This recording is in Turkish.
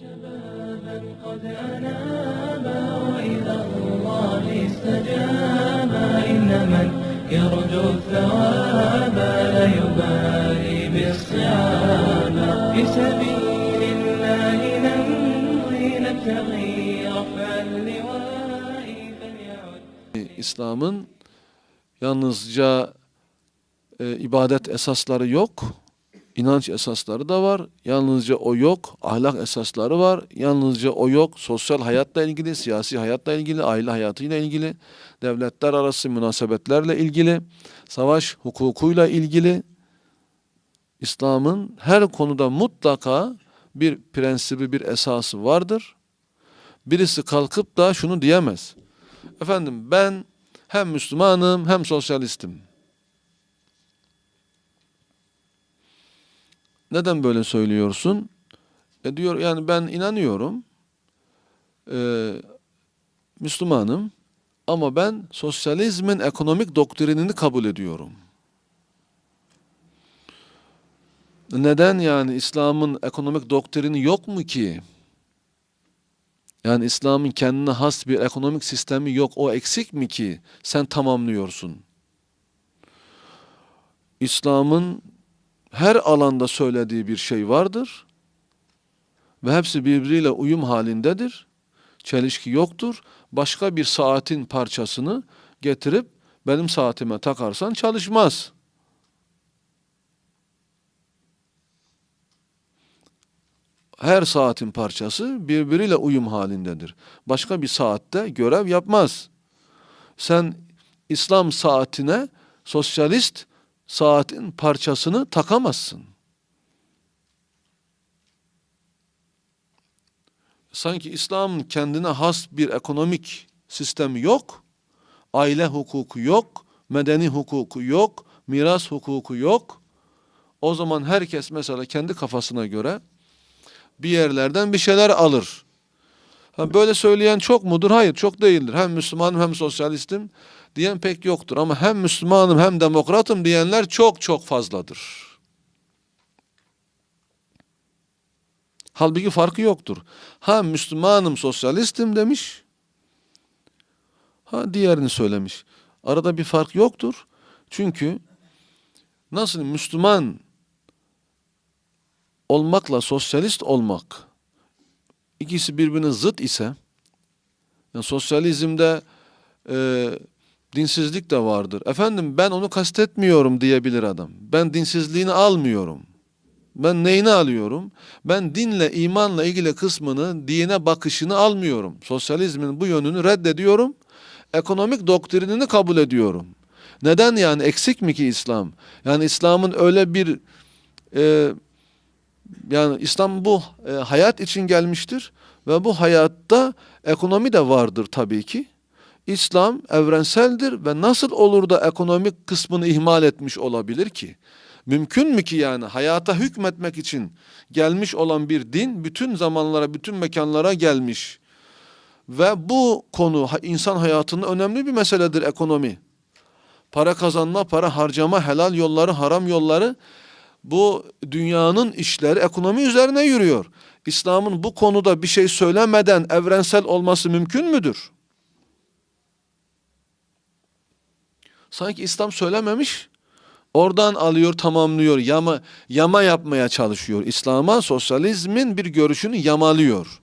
شبابا قد أنابا وإلى الله استجابا إن من يرجو الثواب لا يبالي بالصعاب. في سبيل الله نمضي نبتغي رفع اللواء فليعد. İslam'ın yalnızca e, ibadet esasları yok, inanç esasları da var. Yalnızca o yok, ahlak esasları var. Yalnızca o yok, sosyal hayatla ilgili, siyasi hayatla ilgili, aile hayatıyla ilgili, devletler arası münasebetlerle ilgili, savaş hukukuyla ilgili. İslam'ın her konuda mutlaka bir prensibi, bir esası vardır. Birisi kalkıp da şunu diyemez. Efendim ben hem Müslümanım hem sosyalistim. Neden böyle söylüyorsun? E diyor yani ben inanıyorum. e, Müslümanım ama ben sosyalizmin ekonomik doktrinini kabul ediyorum. Neden yani İslam'ın ekonomik doktrini yok mu ki? Yani İslam'ın kendine has bir ekonomik sistemi yok. O eksik mi ki sen tamamlıyorsun? İslam'ın her alanda söylediği bir şey vardır. Ve hepsi birbiriyle uyum halindedir. Çelişki yoktur. Başka bir saatin parçasını getirip benim saatime takarsan çalışmaz. her saatin parçası birbiriyle uyum halindedir. Başka bir saatte görev yapmaz. Sen İslam saatine sosyalist saatin parçasını takamazsın. Sanki İslam'ın kendine has bir ekonomik sistemi yok, aile hukuku yok, medeni hukuku yok, miras hukuku yok. O zaman herkes mesela kendi kafasına göre bir yerlerden bir şeyler alır. Böyle söyleyen çok mudur? Hayır, çok değildir. Hem Müslümanım hem sosyalistim diyen pek yoktur. Ama hem Müslümanım hem demokratım diyenler çok çok fazladır. Halbuki farkı yoktur. Ha Müslümanım, sosyalistim demiş. Ha diğerini söylemiş. Arada bir fark yoktur. Çünkü nasıl Müslüman olmakla sosyalist olmak ikisi birbirine zıt ise yani sosyalizmde e, dinsizlik de vardır. Efendim ben onu kastetmiyorum diyebilir adam. Ben dinsizliğini almıyorum. Ben neyini alıyorum? Ben dinle, imanla ilgili kısmını, dine bakışını almıyorum. Sosyalizmin bu yönünü reddediyorum. Ekonomik doktrinini kabul ediyorum. Neden yani eksik mi ki İslam? Yani İslam'ın öyle bir e, yani İslam bu e, hayat için gelmiştir ve bu hayatta ekonomi de vardır tabii ki. İslam evrenseldir ve nasıl olur da ekonomik kısmını ihmal etmiş olabilir ki? Mümkün mü ki yani hayata hükmetmek için gelmiş olan bir din bütün zamanlara, bütün mekanlara gelmiş. Ve bu konu insan hayatında önemli bir meseledir ekonomi. Para kazanma, para harcama, helal yolları, haram yolları bu dünyanın işleri ekonomi üzerine yürüyor. İslam'ın bu konuda bir şey söylemeden evrensel olması mümkün müdür? Sanki İslam söylememiş, oradan alıyor, tamamlıyor, yama, yama yapmaya çalışıyor. İslam'a sosyalizmin bir görüşünü yamalıyor.